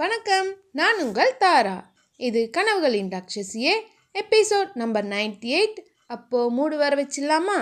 வணக்கம் நான் உங்கள் தாரா. இது கனவுகளின் ராட்சசியே எபிசோட் நம்பர் நைன்டி எயிட். அப்போ மூடு வர வச்சிடலாமா?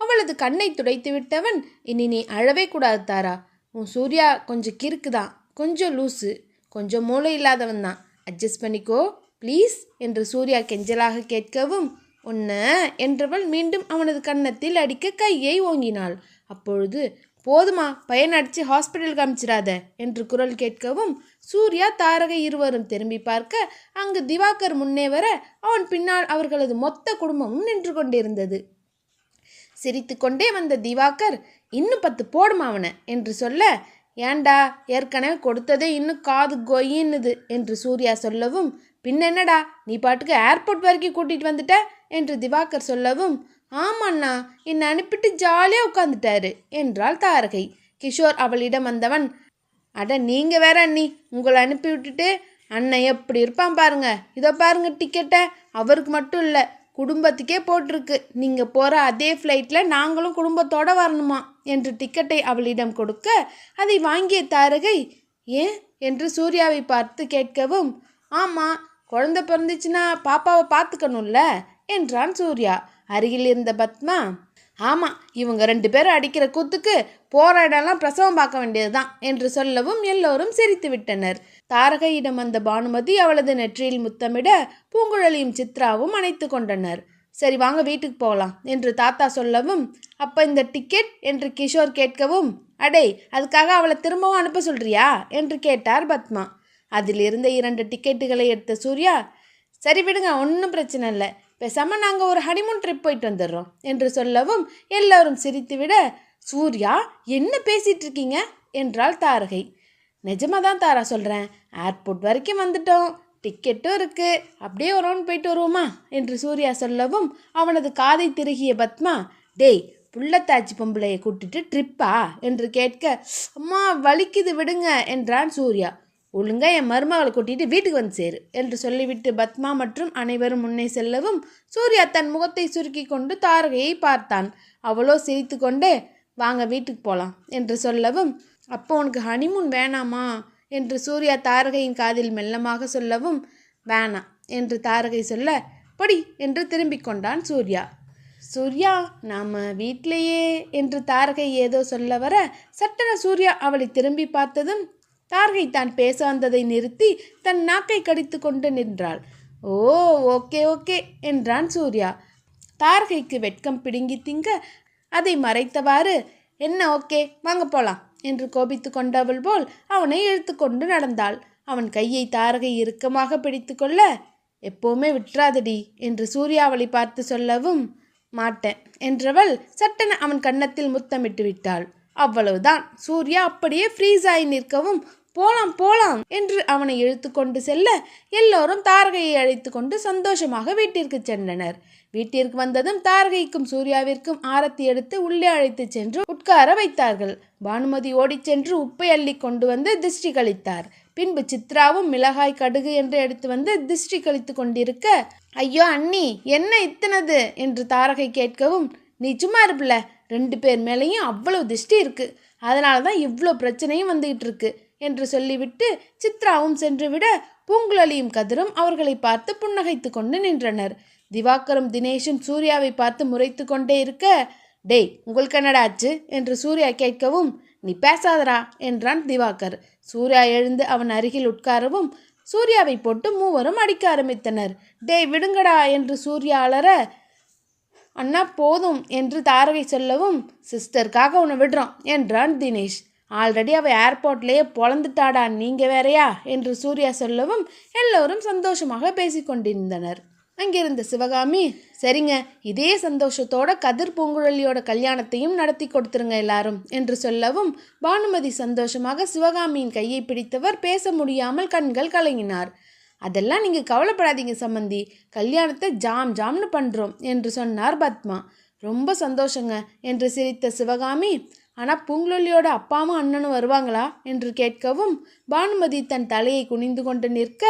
அவளது கண்ணை துடைத்து விட்டவன் இனி நீ அழவே கூடாது தாரா. உன் சூர்யா கொஞ்சம் கிறுக்கு தான் கொஞ்சம் லூசு கொஞ்சம் மூளை இல்லாதவன் தான். அட்ஜஸ்ட் பண்ணிக்கோ ப்ளீஸ் என்று சூர்யா கெஞ்சலாக கேட்கவும் உன்ன என்றவள் மீண்டும் அவனது கன்னத்தில் அடிக்க கையை ஓங்கினாள். அப்பொழுது போதுமா? பையன் அடித்து ஹாஸ்பிட்டல் காமிச்சிடாத என்று குரல் கேட்கவும் சூர்யா தாரகை இருவரும் திரும்பி பார்க்க அங்கு திவாகர் முன்னே வர அவன் பின்னால் அவர்களது மொத்த குடும்பமும் நின்று கொண்டிருந்தது. சிரித்துக்கொண்டே வந்த திவாகர் இன்னும் பத்து போடுமா அவனை? என்று சொல்ல ஏண்டா ஏற்கனவே கொடுத்ததே இன்னும் காது கொயின்னுது என்று சூர்யா சொல்லவும் பின்னென்னடா நீ பாட்டுக்கு ஏர்போர்ட் வரைக்கும் கூட்டிகிட்டு வந்துட்ட? என்று திவாகர் சொல்லவும் ஆமாண்ணா என்னை அனுப்பிட்டு ஜாலியாக உட்காந்துட்டாரு என்றாள் தாரகை. கிஷோர் அவளிடம் வந்தவன் அட நீங்கள் வேற அண்ணி உங்களை அனுப்பி விட்டுட்டு அண்ணன் எப்படி இருப்பான் பாருங்க. இதோ பாருங்க டிக்கெட்டை அவருக்கு மட்டும் இல்லை குடும்பத்துக்கே போட்டிருக்கு. நீங்கள் போகிற அதே ஃப்ளைட்டில் நாங்களும் குடும்பத்தோடு வரணுமா என்று டிக்கெட்டை அவளிடம் கொடுக்க அதை வாங்கிய தாரகை ஏன்? என்று சூர்யாவை பார்த்து கேட்கவும் ஆமாம் குழந்தை பிறந்துச்சுன்னா பாப்பாவை பார்த்துக்கணும்ல என்றான் சூர்யா. அருகில் இருந்த பத்மா ஆமாம் இவங்க ரெண்டு பேரும் அடிக்கிற கூத்துக்கு போகிற இடம்லாம் பிரசவம் பார்க்க வேண்டியதுதான் என்று சொல்லவும் எல்லோரும் சிரித்து விட்டனர். தாரகையிடம் வந்த பானுமதி அவளது நெற்றியில் முத்தமிட பூங்குழலியும் சித்ராவும் அணைத்து கொண்டனர். சரி வாங்க வீட்டுக்கு போகலாம் என்று தாத்தா சொல்லவும் அப்போ இந்த டிக்கெட் என்று கிஷோர் கேட்கவும் அடே அதுக்காக அவளை திரும்பவும் அனுப்ப சொல்றியா? என்று கேட்டார் பத்மா. அதில் இருந்த இரண்டு டிக்கெட்டுகளை எடுத்த சூர்யா சரி விடுங்க ஒன்றும் பிரச்சனை இல்லை. பேசாமல் நாங்கள் ஒரு ஹனிமூன் ட்ரிப் போயிட்டு வந்துடுறோம் என்று சொல்லவும் எல்லோரும் சிரித்துவிட சூர்யா என்ன பேசிகிட்டு இருக்கீங்க? என்றாள் தாரகை. நிஜமாக தான் தாரா சொல்கிறேன் ஏர்போர்ட் வரைக்கும் வந்துட்டோம். டிக்கெட்டும் இருக்குது அப்படியே ஒரு ரவுண்ட் போயிட்டு வருவோமா? என்று சூர்யா சொல்லவும் அவனது காதை திருகிய பத்மா டேய் புள்ளத்தாச்சி பொம்பளையை கூட்டிட்டு ட்ரிப்பா என்று கேட்க அம்மா வலிக்குது விடுங்க என்றான் சூர்யா. ஒழுங்கா என் மருமகளை கூட்டிட்டு வீட்டுக்கு வந்து சேரு என்று சொல்லிவிட்டு பத்மா மற்றும் அனைவரும் முன்னே செல்லவும் சூர்யா தன் முகத்தை சுருக்கி கொண்டு தாரகையை பார்த்தான். அவளோ சிரித்து கொண்டே வாங்க வீட்டுக்கு போகலாம் என்று சொல்லவும் அப்போ உனக்கு ஹனிமூன் வேணாமா? என்று சூர்யா தாரகையின் காதில் மெல்லமாக சொல்லவும் வேணாம் என்று தாரகை சொல்ல படி என்று திரும்பிக் கொண்டான் சூர்யா. சூர்யா நாம வீட்டிலேயே என்று தாரகை ஏதோ சொல்ல வர சட்டன சூர்யா அவளை திரும்பி பார்த்ததும் தார்கை தான் பேச வந்ததை நிறுத்தி தன் நாக்கை கடித்து கொண்டு நின்றாள். ஓ ஓகே ஓகே என்றான் சூர்யா. தார்கைக்கு வெட்கம் பிடுங்கி திங்க அதை மறைத்தவாறு என்ன ஓகே வாங்க போலாம் என்று கோபித்து கொண்டவள் போல் அவனை இழுத்து கொண்டு நடந்தாள். அவன் கையை தாரகை இறுக்கமாக பிடித்து கொள்ள எப்போவுமே விட்டுறாதடி என்று சூர்யாவளை பார்த்து சொல்லவும் மாட்டேன் என்றவள் சட்டென அவன் கன்னத்தில் முத்தமிட்டு விட்டாள். அவ்வளவுதான். சூர்யா அப்படியே ஃப்ரீஸ் ஆகி நிற்கவும் போலாம் போலாம் என்று அவனை இழுத்து கொண்டு செல்ல எல்லோரும் தாரகையை அழைத்து கொண்டு சந்தோஷமாக வீட்டிற்கு சென்றனர். வீட்டிற்கு வந்ததும் தாரகைக்கும் சூர்யாவிற்கும் ஆரத்தி எடுத்து உள்ளே அழைத்து சென்று உட்கார வைத்தார்கள். பானுமதி ஓடிச் சென்று உப்பை அள்ளி கொண்டு வந்து திருஷ்டி கழித்தார். பின்பு சித்ராவும் மிளகாய் கடுகு என்று எடுத்து வந்து திருஷ்டி கழித்து கொண்டிருக்க ஐயோ அண்ணி என்ன இத்தனது? என்று தாரகை கேட்கவும் நீ சும்மா இருப்பில்ல ரெண்டு பேர் மேலேயும் அவ்வளவு திஷ்டி இருக்குது அதனால தான் இவ்வளோ பிரச்சனையும் வந்துகிட்டு இருக்கு என்று சொல்லிவிட்டு சித்ராவும் சென்றுவிட பூங்குழலியும் கதிரும் அவர்களை பார்த்து புன்னகைத்து கொண்டு நின்றனர். திவாகரும் தினேஷும் சூர்யாவை பார்த்து முறைத்து கொண்டே இருக்க டேய் உங்களுக்கு என்னடாச்சு என்று சூர்யா கேட்கவும் நீ பேசாதரா என்றான் திவாகர். சூர்யா எழுந்து அவன் அருகில் உட்காரவும் சூர்யாவை போட்டு மூவரும் அடிக்க ஆரம்பித்தனர். டேய் விடுங்கடா என்று சூர்யா அலற அண்ணா போதும் என்று தாரகை சொல்லவும் சிஸ்டருக்காக உன்னை விடுறோம் என்றான் தினேஷ். ஆல்ரெடி அவள் ஏர்போர்ட்லேயே பொழந்துட்டாடா நீங்கள் வேறையா? என்று சூர்யா சொல்லவும் எல்லோரும் சந்தோஷமாக பேசிக்கொண்டிருந்தனர் அங்கிருந்த சிவகாமி சரிங்க இதே சந்தோஷத்தோட கதிர் பூங்குழலியோட கல்யாணத்தையும் நடத்தி கொடுத்துருங்க எல்லாரும் என்று சொல்லவும் பானுமதி சந்தோஷமாக சிவகாமியின் கையை பிடித்தவர் பேச முடியாமல் கண்கள் கலங்கினார். அதெல்லாம் நீங்கள் கவலைப்படாதீங்க சம்மந்தி கல்யாணத்தை ஜாம் ஜாம்னு பண்ணுறோம் என்று சொன்னார் பத்மா. ரொம்ப சந்தோஷங்க என்று சிரித்த சிவகாமி. ஆனால் பூங்குழலியோட அப்பாவும் அண்ணனும் வருவாங்களா என்று கேட்கவும் பானுமதி தன் தலையை குனிந்து கொண்டு நிற்க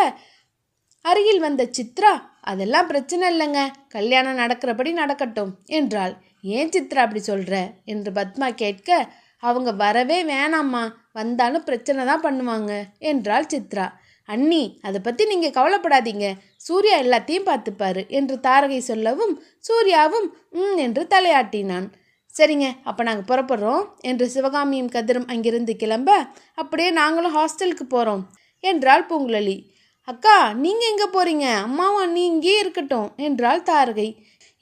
அருகில் வந்த சித்ரா அதெல்லாம் பிரச்சனை இல்லைங்க. கல்யாணம் நடக்கிறபடி நடக்கட்டும் என்றாள். ஏன் சித்ரா அப்படி சொல்கிற என்று பத்மா கேட்க அவங்க வரவே வேணாம்மா. வந்தாலும் பிரச்சனை தான் பண்ணுவாங்க என்றாள் சித்ரா. அண்ணி அதை பற்றி நீங்கள் கவலைப்படாதீங்க. சூர்யா எல்லாத்தையும் பார்த்துப்பாரு என்று தாரகை சொல்லவும் சூர்யாவும் ம் என்று தலையாட்டினான். சரிங்க அப்போ நாங்கள் புறப்படுறோம் என்று சிவகாமியும் கதிரும் அங்கிருந்து கிளம்ப அப்படியே நாங்களும் ஹாஸ்டலுக்கு போகிறோம் என்றாள் பூங்குழலி. அக்கா நீங்கள் எங்கே போகிறீங்க அம்மாவும் அண்ணி இங்கேயே இருக்கட்டும் என்றாள் தாரகை.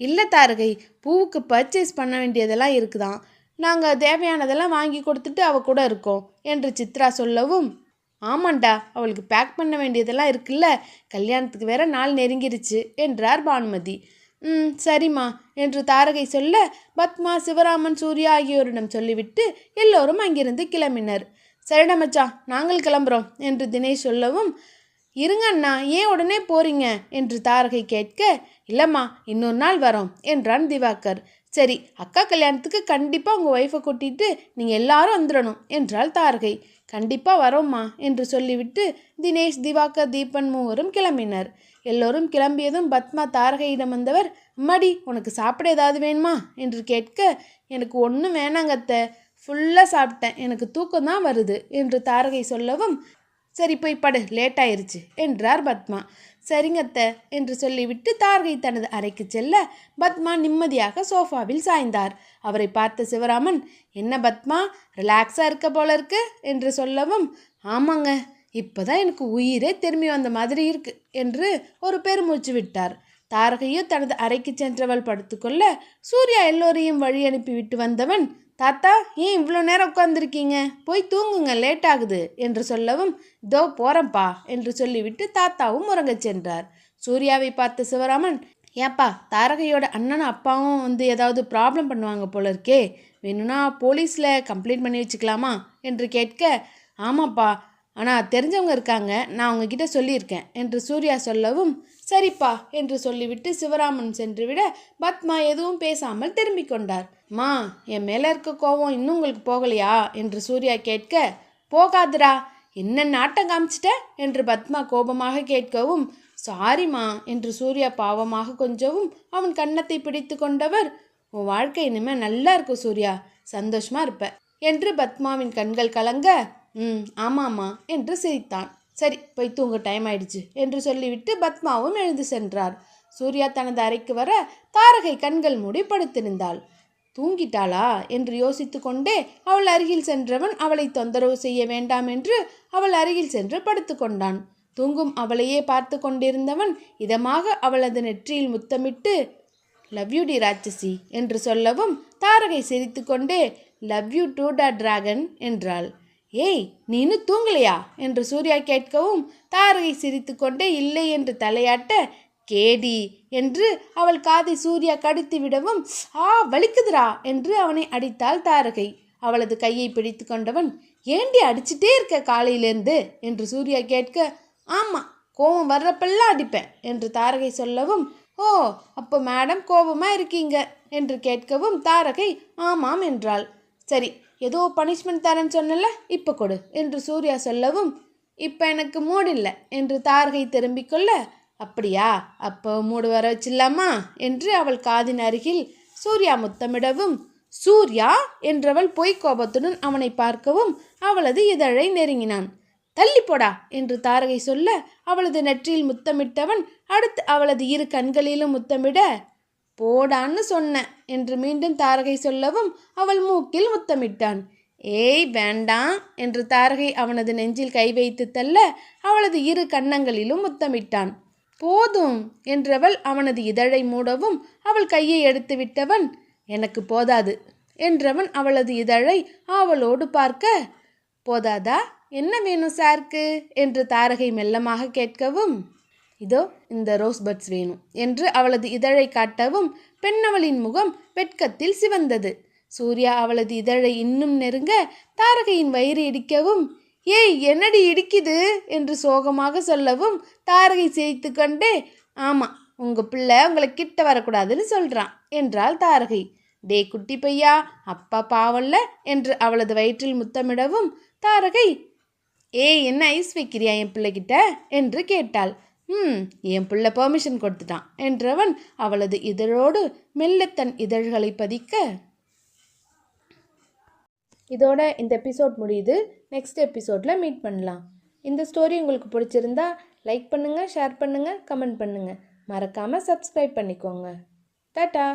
இல்லை தாரகை பூவுக்கு பர்ச்சேஸ் பண்ண வேண்டியதெல்லாம் இருக்குதான். நாங்கள் தேவையானதெல்லாம் வாங்கி கொடுத்துட்டு அவ கூட இருக்கோம் என்று சித்ரா சொல்லவும் ஆமாண்டா அவளுக்கு பேக் பண்ண வேண்டியதெல்லாம் இருக்குல்ல கல்யாணத்துக்கு வேற நாள் நெருங்கிருச்சு என்றார் பானுமதி. ம் சரிம்மா என்று தாரகை சொல்ல பத்மா சிவராமன் சூர்யா ஆகியோரிடம் சொல்லிவிட்டு எல்லோரும் அங்கிருந்து கிளம்பினர். சரிடா மச்சான் நாங்கள் கிளம்புறோம் என்று தினேஷ் சொல்லவும் இருங்க அண்ணா ஏன் உடனே போறீங்க என்று தாரகை கேட்க இல்லைம்மா இன்னொரு நாள் வரோம் என்றான் திவாகர். சரி அக்கா கல்யாணத்துக்கு கண்டிப்பாக உங்கள் ஒய்ஃபை கூட்டிட்டு நீங்கள் எல்லாரும் வந்துடணும் என்றாள் தாரகை. கண்டிப்பாக வரோம்மா என்று சொல்லிவிட்டு தினேஷ் திவாகர் தீபன் மூவரும் கிளம்பினர். எல்லோரும் கிளம்பியதும் பத்மா தாரகையிடம் வந்தவர் அம்மாடி உனக்கு சாப்பிட ஏதாவது வேணுமா? என்று கேட்க எனக்கு ஒன்றும் வேணாங்கத்த ஃபுல்லாக சாப்பிட்டேன். எனக்கு தூக்கம் தான் வருது என்று தாரகை சொல்லவும் சரி போய் படு. லேட் ஆயிருச்சு என்றார் பத்மா. சரிங்கத்த என்று சொல்லிவிட்டு தாரகை தனது அறைக்கு செல்ல பத்மா நிம்மதியாக சோஃபாவில் சாய்ந்தார். அவரை பார்த்த சிவராமன் என்ன பத்மா ரிலாக்ஸாக இருக்க போல இருக்கு? என்று சொல்லவும் ஆமாங்க இப்போதான் எனக்கு உயிரே திரும்பி வந்த மாதிரி இருக்கு என்று ஒரு பெருமூச்சு விட்டார். தாரகையோ தனது அறைக்கு சென்றவள் படுத்துக்கொள்ள சூர்யா எல்லோரையும் வழி அனுப்பி விட்டு வந்தவன் தாத்தா ஏன் இவ்வளோ நேரம் உட்காந்துருக்கீங்க போய் தூங்குங்க லேட் ஆகுது என்று சொல்லவும் இதோ போகிறேன்ப்பா என்று சொல்லிவிட்டு தாத்தாவும் உறங்கச் சென்றார். சூர்யாவை பார்த்த சிவராமன் ஏப்பா தாரகையோட அண்ணனும் அப்பாவும் வந்து ஏதாவது ப்ராப்ளம் பண்ணுவாங்க போல இருக்கே வேணும்னா போலீஸில் கம்ப்ளைண்ட் பண்ணி வச்சுக்கலாமா? என்று கேட்க ஆமாப்பா ஆனால் தெரிஞ்சவங்க இருக்காங்க. நான் உங்ககிட்ட சொல்லியிருக்கேன் என்று சூர்யா சொல்லவும் சரிப்பா என்று சொல்லிவிட்டு சிவராமன் சென்றுவிட பத்மா எதுவும் பேசாமல் திரும்பிக் கொண்டார். மா என் மேலே இருக்க கோவம் இன்னும் உங்களுக்கு போகலையா? என்று சூர்யா கேட்க போகாதுடா. என்ன நாட்டம் காமிச்சிட்ட? என்று பத்மா கோபமாக கேட்கவும் சாரிம்மா என்று சூர்யா பாவமாக கொஞ்சவும் அவன் கன்னத்தை பிடித்து கொண்டவர் உன் வாழ்க்கை இனிமேல் நல்லா இருக்கும் சூர்யா சந்தோஷமா இருப்ப என்று பத்மாவின் கண்கள் கலங்க ம் ஆமாம்மா என்று சிரித்தான். சரி போய் தூங்க டைம் ஆயிடுச்சு என்று சொல்லிவிட்டு பத்மாவும் எழுந்து சென்றார். சூர்யா தனது அறைக்கு வர தாரகை கண்கள் மூடி படுத்திருந்தாள். தூங்கிட்டாளா? என்று யோசித்து கொண்டே அவள் அருகில் சென்றவன் அவளை தொந்தரவு செய்ய வேண்டாம் என்று அவள் அருகில் சென்று படுத்துக்கொண்டான் தூங்கும் அவளையே பார்த்து கொண்டிருந்தவன் இதமாக அவளது நெற்றியில் முத்தமிட்டு லவ் யூ டி ராட்சசி என்று சொல்லவும் தாரகை சிரித்துக்கொண்டே லவ் யூ டூ டா டிராகன் என்றாள். ஏய் நீனு தூங்கலையா? என்று சூர்யா கேட்கவும் தாரகை சிரித்துக்கொண்டே இல்லை என்று தலையாட்ட கேடி என்று அவள் காதை சூர்யா கடித்து விடவும் ஆ வலிக்குதுரா என்று அவனை அடித்தாள் தாரகை. அவளது கையை பிடித்து கொண்டவன் ஏண்டி அடிச்சிட்டே இருக்க காலையிலேருந்து? என்று சூர்யா கேட்க ஆமாம் கோபம் வர்றப்பெல்லாம் அடிப்பேன் என்று தாரகை சொல்லவும் ஓ அப்போ மேடம் கோபமாக இருக்கீங்க? என்று கேட்கவும் தாரகை ஆமாம் என்றாள். சரி ஏதோ பனிஷ்மெண்ட் தரேன்னு சொன்னல இப்போ கொடு என்று சூர்யா சொல்லவும் இப்போ எனக்கு மூடில்லை இல்லை என்று தாரகை திரும்பிக் கொள்ள அப்படியா? அப்போ மூடு வர வச்சிடலாமா? என்று அவள் காதின் அருகில் சூர்யா முத்தமிடவும் சூர்யா? என்றவள் பொய் கோபத்துடன் அவனை பார்க்கவும் அவளது இதழை நெருங்கினான். தள்ளி போடா என்று தாரகை சொல்ல அவளது நெற்றியில் முத்தமிட்டவன் அடுத்து அவளது இரு கண்களிலும் முத்தமிட போடான்னு சொன்னேன் என்று மீண்டும் தாரகை சொல்லவும் அவள் மூக்கில் முத்தமிட்டான். ஏய் வேண்டாம் என்று தாரகை அவனது நெஞ்சில் கை வைத்து தள்ள அவளது இரு கன்னங்களிலும் முத்தமிட்டான். போதும் என்றவள் அவனது இதழை மூடவும் அவள் கையை எடுத்து விட்டவன் எனக்கு போதாது என்றவன் அவளது இதழை ஆவலோடு பார்க்க போதாதா? என்ன வேணும் சார்க்கு? என்று தாரகை மெல்லமாக கேட்கவும் இதோ இந்த ரோஸ் பட்ஸ் வேணும் என்று அவளது இதழை காட்டவும் பெண்ணவளின் முகம் வெட்கத்தில் சிவந்தது. சூர்யா அவளது இதழை இன்னும் நெருங்க தாரகையின் வயிறு இடிக்கவும் ஏய் என்னடி இடிக்குது? என்று சோகமாக சொல்லவும் தாரகை சிரித்து கொண்டே ஆமாம் உங்கள் பிள்ளை உங்களை கிட்ட வரக்கூடாதுன்னு சொல்கிறான் என்றாள் தாரகை. டே குட்டி பையா அப்பா பாவல்ல என்று அவளது வயிற்றில் முத்தமிடவும் தாரகை ஏய் என்ன ஐஸ் வைக்கிறியா என் பிள்ளைகிட்ட? என்று கேட்டாள். ம் என் பிள்ளை பெர்மிஷன் கொடுத்துட்டான் என்றவன் அவளது இதழோடு மெல்ல தன் இதழ்களை பதிக்க இதோட இந்த எபிசோட் முடியுது. நெக்ஸ்ட் எபிசோடில் மீட் பண்ணலாம். இந்த ஸ்டோரி உங்களுக்கு பிடிச்சிருந்தா லைக் பண்ணுங்கள் ஷேர் பண்ணுங்கள் கமெண்ட் பண்ணுங்கள் மறக்காமல் சப்ஸ்கிரைப் பண்ணிக்கோங்க. டாட்டா